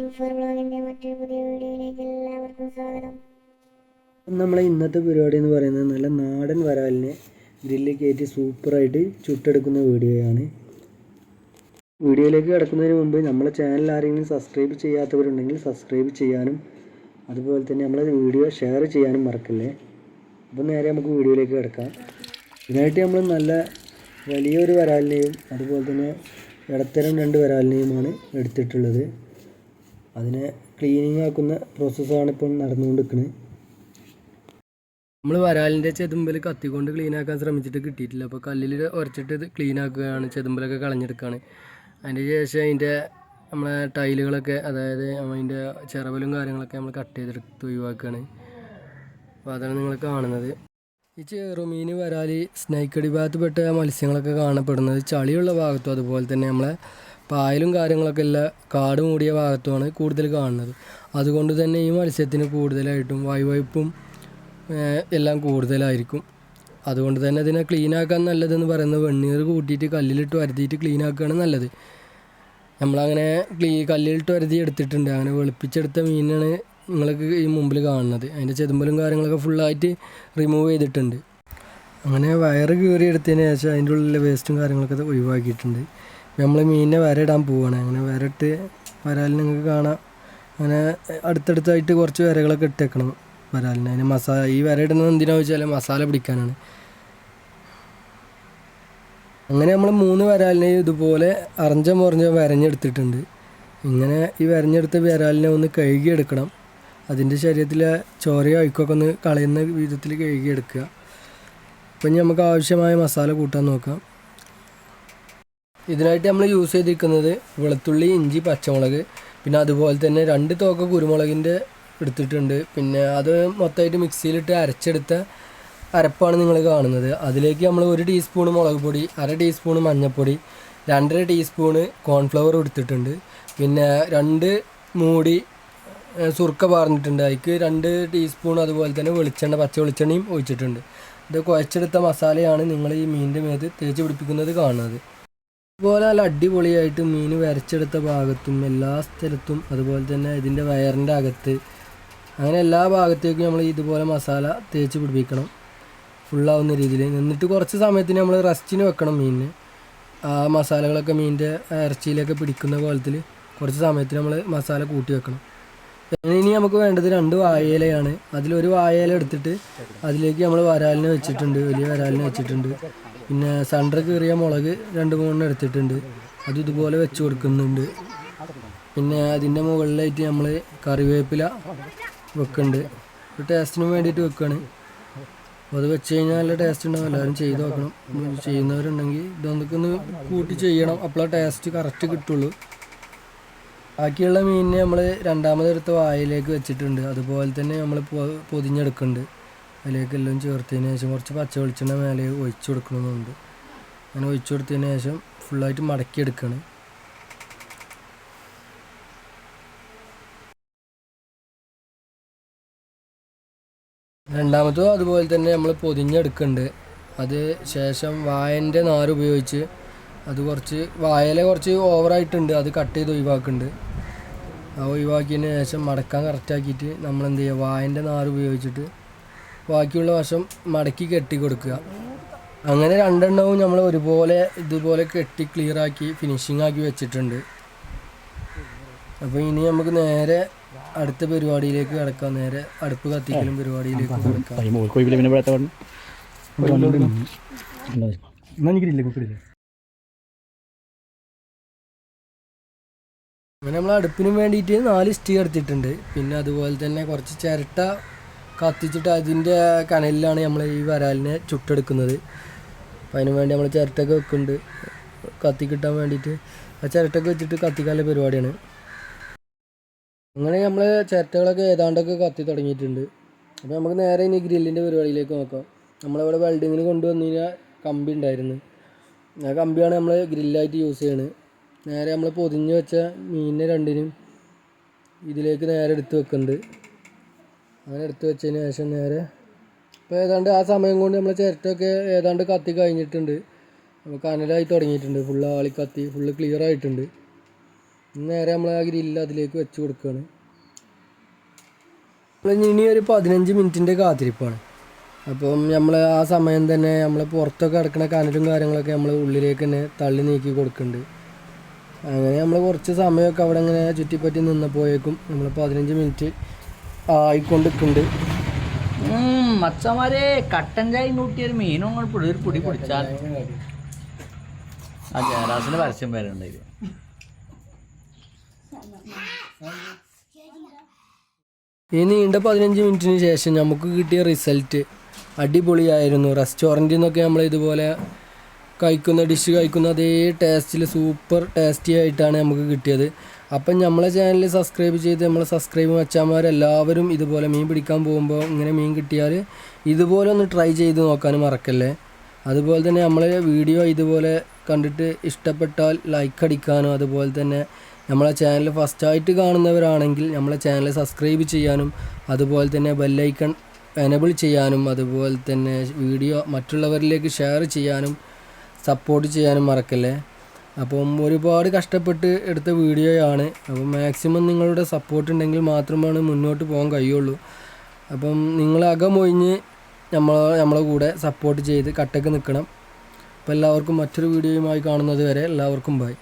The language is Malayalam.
ഇൻഫോർ മറ്റൊരു പുതിയ വീഡിയോയിലേക്ക് എല്ലാവർക്കും സ്വാഗതം. നമ്മളെ ഇന്നത്തെ പരിപാടി എന്ന് പറയുന്നത് നല്ല നാടൻ വരാലിനെ ഗ്രില്ലിൽ കയറ്റി സൂപ്പറായിട്ട് ചുട്ടെടുക്കുന്ന വീഡിയോയാണ്. വീഡിയോയിലേക്ക് കിടക്കുന്നതിന് മുമ്പ് നമ്മളെ ചാനൽ ആരെങ്കിലും സബ്സ്ക്രൈബ് ചെയ്യാത്തവരുണ്ടെങ്കിൽ സബ്സ്ക്രൈബ് ചെയ്യാനും അതുപോലെ തന്നെ നമ്മളെ വീഡിയോ ഷെയർ ചെയ്യാനും മറക്കല്ലേ? അപ്പോൾ നേരെ നമുക്ക് വീഡിയോയിലേക്ക് കിടക്കാം. ഇതിനായിട്ട് നമ്മൾ നല്ല വലിയൊരു വരാലിനെയും അതുപോലെ തന്നെ ഇടത്തരം രണ്ട് വരാലിനെയുമാണ് എടുത്തിട്ടുള്ളത്. അതിനെ ക്ലീനിങ് ആക്കുന്ന പ്രോസസ്സാണ് ഇപ്പോൾ നടന്നുകൊണ്ടിരിക്കുന്നത് നമ്മൾ വരാലിന്റെ ചെതുമ്പൽ കത്തിക്കൊണ്ട് ക്ലീൻ ആക്കാൻ ശ്രമിച്ചിട്ട് കിട്ടിയിട്ടില്ല. അപ്പോൾ കല്ലിൽ ഉരച്ചിട്ട് ക്ലീൻ ആക്കുകയാണ് ചെതുമ്പലൊക്കെ കളഞ്ഞെടുക്കുകയാണ് അതിന്റെ ശേഷം അതിന്റെ നമ്മളെ ടൈലുകളൊക്കെ അതായത് അതിന്റെ ചിറവലും കാര്യങ്ങളൊക്കെ നമ്മൾ കട്ട് ചെയ്തെടുത്ത് ഒഴിവാക്കുകയാണ്. അപ്പോൾ അതാണ് നിങ്ങൾ കാണുന്നത്. ഈ ചെറുമീൻ വരാലി സ്നൈക്കടി ഭാഗത്ത് പെട്ട മത്സ്യങ്ങളൊക്കെ കാണപ്പെടുന്നത് ചളിയുള്ള ഭാഗത്തും അതുപോലെ തന്നെ നമ്മളെ പായലും കാര്യങ്ങളൊക്കെ ഉള്ള കാട് മൂടിയ ഭാഗത്തുമാണ് കൂടുതൽ കാണുന്നത്. അതുകൊണ്ട് തന്നെ ഈ മത്സ്യത്തിന് കൂടുതലായിട്ടും വായുവയ്പ്പും ഏഹ്, എല്ലാം കൂടുതലായിരിക്കും. അതുകൊണ്ട് തന്നെ ഇതിനെ ക്ലീൻ ആക്കാൻ നല്ലതെന്ന് പറയുന്നത് വെണ്ണീർ കൂട്ടിയിട്ട് കല്ലിലിട്ട് വരുത്തിയിട്ട് ക്ലീൻ ആക്കുകയാണ് നല്ലത്. നമ്മളങ്ങനെ ക്ലീ കല്ലിലിട്ട് വരുത്തി എടുത്തിട്ടുണ്ട്. അങ്ങനെ വെളുപ്പിച്ചെടുത്ത മീനാണ് നിങ്ങൾക്ക് ഈ മുമ്പിൽ കാണുന്നത്. അതിന്റെ ചെതുമ്പലും കാര്യങ്ങളൊക്കെ ഫുള്ളായിട്ട് റിമൂവ് ചെയ്തിട്ടുണ്ട്. അങ്ങനെ വയറ് കീറി എടുത്തതിന് ശേഷം അതിന്റെ ഉള്ളിലെ വേസ്റ്റും കാര്യങ്ങളൊക്കെ ഒഴിവാക്കിയിട്ടുണ്ട്. നമ്മൾ മീനിനെ വരയിടാൻ പോവുകയാണ് അങ്ങനെ വരട്ട് വരാലിന് നിങ്ങൾക്ക് കാണാം. അങ്ങനെ അടുത്തടുത്തായിട്ട് കുറച്ച് വരകളൊക്കെ ഇട്ടേക്കണം വരാലിന്. അതിന് മസാല ഈ വര ഇടുന്നത് എന്തിനാണെന്ന് വെച്ചാൽ മസാല പിടിക്കാനാണ്. അങ്ങനെ നമ്മൾ മൂന്ന് വരാലിനെ ഇതുപോലെ അറിഞ്ഞ മുറിഞ്ഞ വരഞ്ഞെടുത്തിട്ടുണ്ട്. ഇങ്ങനെ ഈ വരഞ്ഞെടുത്ത വരാലിനെ ഒന്ന് കഴുകിയെടുക്കണം. അതിന്റെ ശരീരത്തിലെ ചോരയോ അഴുക്കൊക്കെ ഒന്ന് കളയുന്ന വിധത്തിൽ കഴുകിയെടുക്കുക. ഇനി നമുക്ക് ആവശ്യമായ മസാല കൂട്ടാൻ നോക്കാം. ഇതിനായിട്ട് നമ്മൾ യൂസ് ചെയ്തിരിക്കുന്നത് വെളുത്തുള്ളി ഇഞ്ചി പച്ചമുളക്. പിന്നെ അതുപോലെ തന്നെ രണ്ട് തോക്ക കുരുമുളകിന്റെ എടുത്തിട്ടുണ്ട്. പിന്നെ അത് മൊത്തമായിട്ട് മിക്സിയിലിട്ട് അരച്ചെടുത്ത അരപ്പാണ് നിങ്ങൾ കാണുന്നത്. അതിലേക്ക് നമ്മൾ ഒരു ടീസ്പൂൺ മുളക് പൊടി അര ടീസ്പൂൺ മഞ്ഞൾപ്പൊടി രണ്ടര ടീസ്പൂണ് കോൺഫ്ലവർ എടുത്തിട്ടുണ്ട്. പിന്നെ രണ്ട് മൂടി സുർക്ക പാർന്നിട്ടുണ്ട്. അതിക്ക് രണ്ട് ടീസ്പൂൺ അതുപോലെ തന്നെ വെളിച്ചെണ്ണ പച്ച വെളിച്ചെണ്ണയും ഒഴിച്ചിട്ടുണ്ട്. ഇത് കുഴച്ചെടുത്ത മസാലയാണ് നിങ്ങൾ ഈ മീനിന്റെ മേത്ത് തേച്ച് പിടിപ്പിക്കുന്നത് കാണുന്നത്. അതുപോലെ നല്ല അടിപൊളിയായിട്ട് മീൻ വരച്ചെടുത്ത ഭാഗത്തും എല്ലാ സ്ഥലത്തും അതുപോലെ തന്നെ ഇതിന്റെ വയറിന്റെ അകത്ത് അങ്ങനെ എല്ലാ ഭാഗത്തേക്കും നമ്മൾ ഇതുപോലെ മസാല തേച്ച് പിടിപ്പിക്കണം. ഫുള്ളാവുന്ന രീതിയിൽ. എന്നിട്ട് കുറച്ച് സമയത്തിന് നമ്മൾ റെസ്റ്റിന് വെക്കണം മീനിന്. ആ മസാലകളൊക്കെ മീനിന്റെ ഇറച്ചിയിലൊക്കെ പിടിക്കുന്ന കോലത്തിൽ കുറച്ച് സമയത്തിന് നമ്മൾ മസാല കൂട്ടി വെക്കണം. ഇനി നമുക്ക് വേണ്ടത് രണ്ട് വാഴയിലയാണ് അതിലൊരു വാഴയില എടുത്തിട്ട് അതിലേക്ക് നമ്മൾ വരാലിനെ വെച്ചിട്ടുണ്ട്. വലിയ വരാലിനെ വെച്ചിട്ടുണ്ട്. പിന്നെ സണ്ടർ കീറിയ മുളക് രണ്ട് മൂന്നെണ്ണം എടുത്തിട്ടുണ്ട്. അത് ഇതുപോലെ വെച്ച് കൊടുക്കുന്നുണ്ട്. പിന്നെ അതിന്റെ മുകളിലായിട്ട് നമ്മൾ കറിവേപ്പില വെക്കുന്നുണ്ട്. ഒരു ടേസ്റ്റിന് വേണ്ടിയിട്ട് വെക്കുകയാണ് അപ്പോൾ അത് വെച്ച് കഴിഞ്ഞാൽ നല്ല ടേസ്റ്റ് ഉണ്ടാവും. എല്ലാവരും ചെയ്ത് നോക്കണം. ചെയ്യുന്നവരുണ്ടെങ്കിൽ ഇതൊന്നൊക്കെ ഒന്ന് കൂട്ടി ചെയ്യണം. അപ്പോഴാണ് ടേസ്റ്റ് കറക്റ്റ് കിട്ടുള്ളൂ. ബാക്കിയുള്ള മീനിനെ നമ്മൾ രണ്ടാമതെടുത്ത് വായിലേക്ക് വെച്ചിട്ടുണ്ട്. അതുപോലെ തന്നെ നമ്മൾ പൊതിഞ്ഞെടുക്കുന്നുണ്ട്. അതിലേക്ക് എല്ലാം ചേർത്തതിന് ശേഷം കുറച്ച് പച്ച വെളിച്ചെണ്ണ മേലെ ഒഴിച്ചു കൊടുക്കണമെന്നുണ്ട്. അങ്ങനെ ഒഴിച്ചു കൊടുത്തതിന് ശേഷം ഫുള്ളായിട്ട് മടക്കിയെടുക്കണം. രണ്ടാമത്തതും അതുപോലെ തന്നെ നമ്മൾ പൊതിഞ്ഞെടുക്കുന്നുണ്ട്. അത് ശേഷം വായന്റെ നാര് ഉപയോഗിച്ച് അത് കുറച്ച് വായല കുറച്ച് ഓവറായിട്ടുണ്ട്. അത് കട്ട് ചെയ്ത് ഒഴിവാക്കുന്നുണ്ട്. ആ ഒഴിവാക്കിയതിന് ശേഷം മടക്കാൻ കറക്റ്റാക്കിയിട്ട് നമ്മൾ എന്ത് ചെയ്യുക? വായന്റെ നാര് ഉപയോഗിച്ചിട്ട് ബാക്കിയുള്ള വശം മടക്കി കെട്ടി കൊടുക്കുക. അങ്ങനെ രണ്ടെണ്ണവും നമ്മൾ ഒരുപോലെ ഇതുപോലെ കെട്ടി ക്ലിയർ ആക്കി ഫിനിഷിംഗ് ആക്കി വെച്ചിട്ടുണ്ട്. അപ്പോൾ ഇനി നമുക്ക് നേരെ അടുത്ത പരിപാടിയിലേക്ക് കിടക്കാം. നേരെ അടുപ്പ് കത്തിക്കലും പരിപാടിയിലേക്ക് കിടക്കാം. അങ്ങനെ നമ്മൾ അടുപ്പിനും വേണ്ടിയിട്ട് നാല് സ്റ്റീ എടുത്തിട്ടുണ്ട്. പിന്നെ അതുപോലെ തന്നെ കുറച്ച് ചിരട്ട കത്തിച്ചിട്ട് അതിന്റെ കനലിലാണ് നമ്മൾ ഈ വരാലിനെ ചുട്ടെടുക്കുന്നത്. അപ്പം അതിന് വേണ്ടി നമ്മൾ ചിരട്ടൊക്കെ വെക്കുന്നുണ്ട്. കത്തി കിട്ടാൻ വേണ്ടിയിട്ട്. ആ ചിരട്ടൊക്കെ വെച്ചിട്ട് കത്തിക്കാനുള്ള പരിപാടിയാണ്. അങ്ങനെ നമ്മൾ ചിരട്ടകളൊക്കെ ഏതാണ്ടൊക്കെ കത്തി തുടങ്ങിയിട്ടുണ്ട്. അപ്പോൾ നമുക്ക് നേരെ ഇനി ഗ്രില്ലിന്റെ പരിപാടിയിലേക്ക് നോക്കാം. നമ്മളിവിടെ വെൽഡിങ്ങിന് കൊണ്ടുവന്നു കഴിഞ്ഞാൽ കമ്പി ഉണ്ടായിരുന്നു. ആ കമ്പിയാണ് നമ്മൾ ഗ്രില്ലായിട്ട് യൂസ് ചെയ്യണത് നേരെ നമ്മൾ പൊതിഞ്ഞ് വെച്ച മീനിനെ രണ്ടിനും ഇതിലേക്ക് നേരെ എടുത്ത് വെക്കുന്നുണ്ട്. അങ്ങനെ എടുത്ത് വെച്ചതിന് ശേഷം നേരെ ഇപ്പോൾ ഏതാണ്ട് ആ സമയം കൊണ്ട് നമ്മൾ ചിരട്ടൊക്കെ ഏതാണ്ട് കത്തി കഴിഞ്ഞിട്ടുണ്ട്. അപ്പോൾ കനലായി തുടങ്ങിയിട്ടുണ്ട്. ഫുള്ള് ആളി കത്തി ഫുള്ള് ക്ലിയർ ആയിട്ടുണ്ട്. നേരെ നമ്മൾ ആ ഗ്രില്ല് അതിലേക്ക് വെച്ച് കൊടുക്കുകയാണ്. ഇനി ഒരു പതിനഞ്ച് മിനിറ്റിന്റെ കാത്തിരിപ്പാണ്. അപ്പം നമ്മൾ ആ സമയം തന്നെ നമ്മൾ പുറത്തൊക്കെ കിടക്കുന്ന കനലും കാര്യങ്ങളൊക്കെ നമ്മൾ ഉള്ളിലേക്ക് തന്നെ തള്ളി നീക്കി കൊടുക്കുന്നുണ്ട്. അങ്ങനെ നമ്മൾ കുറച്ച് സമയമൊക്കെ അവിടെ ഇങ്ങനെ ചുറ്റിപ്പറ്റി നിന്നപ്പോഴേക്കും നമ്മൾ പതിനഞ്ച് മിനിറ്റ് ആയിക്കൊണ്ടിരിക്കുന്നുണ്ട് ഉം, മച്ചന്മാരെ കട്ടൻ ചായ നൂട്ടിയൊരു മീനും കൂടെ പിടി ഒരു പൊടി പിടിച്ചാൽ ആ ജയറാസിന്റെ പരസ്യം പേരുണ്ടായിരുന്നു ഈ നീണ്ട പതിനഞ്ച് മിനിറ്റിന് ശേഷം നമുക്ക് കിട്ടിയ റിസൾട്ട് അടിപൊളിയായിരുന്നു. റെസ്റ്റോറന്റിൽ നിന്നൊക്കെ നമ്മൾ ഇതുപോലെ കഴിക്കുന്ന ഡിഷ് കഴിക്കുന്ന അതേ ടേസ്റ്റിൽ സൂപ്പർ ടേസ്റ്റി ആയിട്ടാണ് നമുക്ക് കിട്ടിയത്. അപ്പം നമ്മളെ ചാനൽ സബ്സ്ക്രൈബ് ചെയ്ത് നമ്മളെ സബ്സ്ക്രൈബ് വെച്ചാമാരെല്ലാവരും ഇതുപോലെ മീൻ പിടിക്കാൻ പോകുമ്പോൾ ഇങ്ങനെ മീൻ കിട്ടിയാൽ ഇതുപോലെ ഒന്ന് ട്രൈ ചെയ്ത് നോക്കാനും മറക്കല്ലേ? അതുപോലെ തന്നെ നമ്മളെ വീഡിയോ ഇതുപോലെ കണ്ടിട്ട് ഇഷ്ടപ്പെട്ടാൽ ലൈക്ക് അടിക്കാനും അതുപോലെ തന്നെ നമ്മളെ ചാനൽ ഫസ്റ്റായിട്ട് കാണുന്നവരാണെങ്കിൽ നമ്മളെ ചാനൽ സബ്സ്ക്രൈബ് ചെയ്യാനും അതുപോലെ തന്നെ ബെല്ലൈക്കൺ എനബിൾ ചെയ്യാനും അതുപോലെ തന്നെ വീഡിയോ മറ്റുള്ളവരിലേക്ക് ഷെയർ ചെയ്യാനും സപ്പോർട്ട് ചെയ്യാനും മറക്കല്ലേ? അപ്പം ഒരുപാട് കഷ്ടപ്പെട്ട് എടുത്ത വീഡിയോയാണ് അപ്പം മാക്സിമം നിങ്ങളുടെ സപ്പോർട്ട് ഉണ്ടെങ്കിൽ മാത്രമാണ് മുന്നോട്ട് പോകാൻ കഴിയുള്ളൂ. അപ്പം നിങ്ങൾ അകമൊഴിഞ്ഞ് നമ്മൾ നമ്മളെ കൂടെ സപ്പോർട്ട് ചെയ്ത് കട്ടക്ക് നിൽക്കണം. അപ്പോൾ എല്ലാവർക്കും മറ്റൊരു വീഡിയോയുമായി കാണുന്നത് വരെ എല്ലാവർക്കും ബൈ